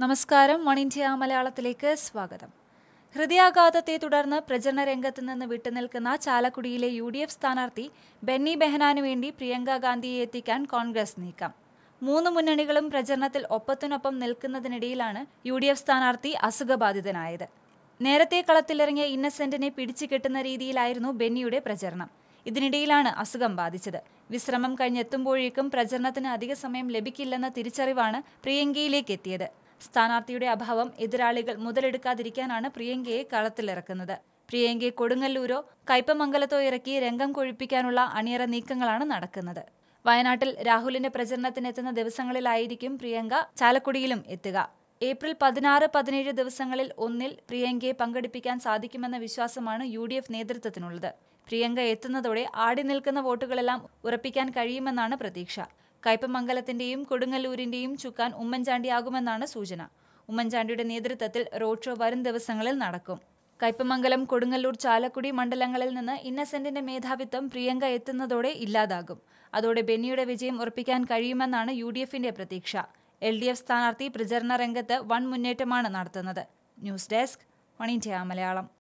നമസ്കാരം. One India മലയാളത്തിലേക്ക് സ്വാഗതം. ഹൃദയാഘാതത്തെ തുടർന്ന് പ്രചരണ രംഗത്ത് നിന്ന് വിട്ടുനിൽക്കുന്ന ചാലക്കുടിയിലെ യു ഡി എഫ് സ്ഥാനാർത്ഥി ബെന്നി ബെഹനാനു വേണ്ടി പ്രിയങ്ക ഗാന്ധിയെ എത്തിക്കാൻ കോൺഗ്രസ് നീക്കം. മൂന്ന് മുന്നണികളും പ്രചരണത്തിൽ ഒപ്പത്തിനൊപ്പം നിൽക്കുന്നതിനിടയിലാണ് യു ഡി എഫ് സ്ഥാനാർത്ഥി അസുഖബാധിതനായത്. നേരത്തെ കളത്തിലിറങ്ങിയ ഇന്നസെന്റിനെ പിടിച്ചു കെട്ടുന്ന രീതിയിലായിരുന്നു ബെന്നിയുടെ പ്രചരണം. ഇതിനിടയിലാണ് അസുഖം ബാധിച്ചത്. വിശ്രമം കഴിഞ്ഞെത്തുമ്പോഴേക്കും പ്രചരണത്തിന് അധിക സമയം ലഭിക്കില്ലെന്ന തിരിച്ചറിവാണ് പ്രിയങ്കയിലേക്ക് എത്തിയത്. സ്ഥാനാർത്ഥിയുടെ അഭാവം എതിരാളികൾ മുതലെടുക്കാതിരിക്കാനാണ് പ്രിയങ്കയെ കളത്തിലിറക്കുന്നത്. പ്രിയങ്കയെ കൊടുങ്ങല്ലൂരോ കയ്പമംഗലത്തോ ഇറക്കി രംഗം കൊഴിപ്പിക്കാനുള്ള അണിയറ നീക്കങ്ങളാണ് നടക്കുന്നത്. വയനാട്ടിൽ രാഹുലിന്റെ പ്രചരണത്തിനെത്തുന്ന ദിവസങ്ങളിലായിരിക്കും പ്രിയങ്ക ചാലക്കുടിയിലും എത്തുക. ഏപ്രിൽ പതിനാറ് പതിനേഴ് ദിവസങ്ങളിൽ ഒന്നിൽ പ്രിയങ്കയെ പങ്കെടുപ്പിക്കാൻ സാധിക്കുമെന്ന വിശ്വാസമാണ് യു ഡി എഫ് നേതൃത്വത്തിനുള്ളത്. പ്രിയങ്ക എത്തുന്നതോടെ ആടി നിൽക്കുന്ന വോട്ടുകളെല്ലാം ഉറപ്പിക്കാൻ കഴിയുമെന്നാണ് പ്രതീക്ഷ. കയ്പമംഗലത്തിന്റെയും കൊടുങ്ങല്ലൂരിന്റെയും ചുക്കാൻ ഉമ്മൻചാണ്ടിയാകുമെന്നാണ് സൂചന. ഉമ്മൻചാണ്ടിയുടെ നേതൃത്വത്തിൽ റോഡ് ഷോ വരും ദിവസങ്ങളിൽ നടക്കും. കയ്പമംഗലം കൊടുങ്ങല്ലൂർ ചാലക്കുടി മണ്ഡലങ്ങളിൽ നിന്ന് ഇന്നസെന്റിന്റെ മേധാവിത്വം പ്രിയങ്ക എത്തുന്നതോടെ ഇല്ലാതാകും. അതോടെ ബെന്നിയുടെ വിജയം ഉറപ്പിക്കാൻ കഴിയുമെന്നാണ് യു ഡി എഫിന്റെ പ്രതീക്ഷ. എൽ ഡി എഫ് സ്ഥാനാർത്ഥി പ്രചരണ രംഗത്ത് വൻ മുന്നേറ്റമാണ് നടത്തുന്നത്. News desk one India Malayalam.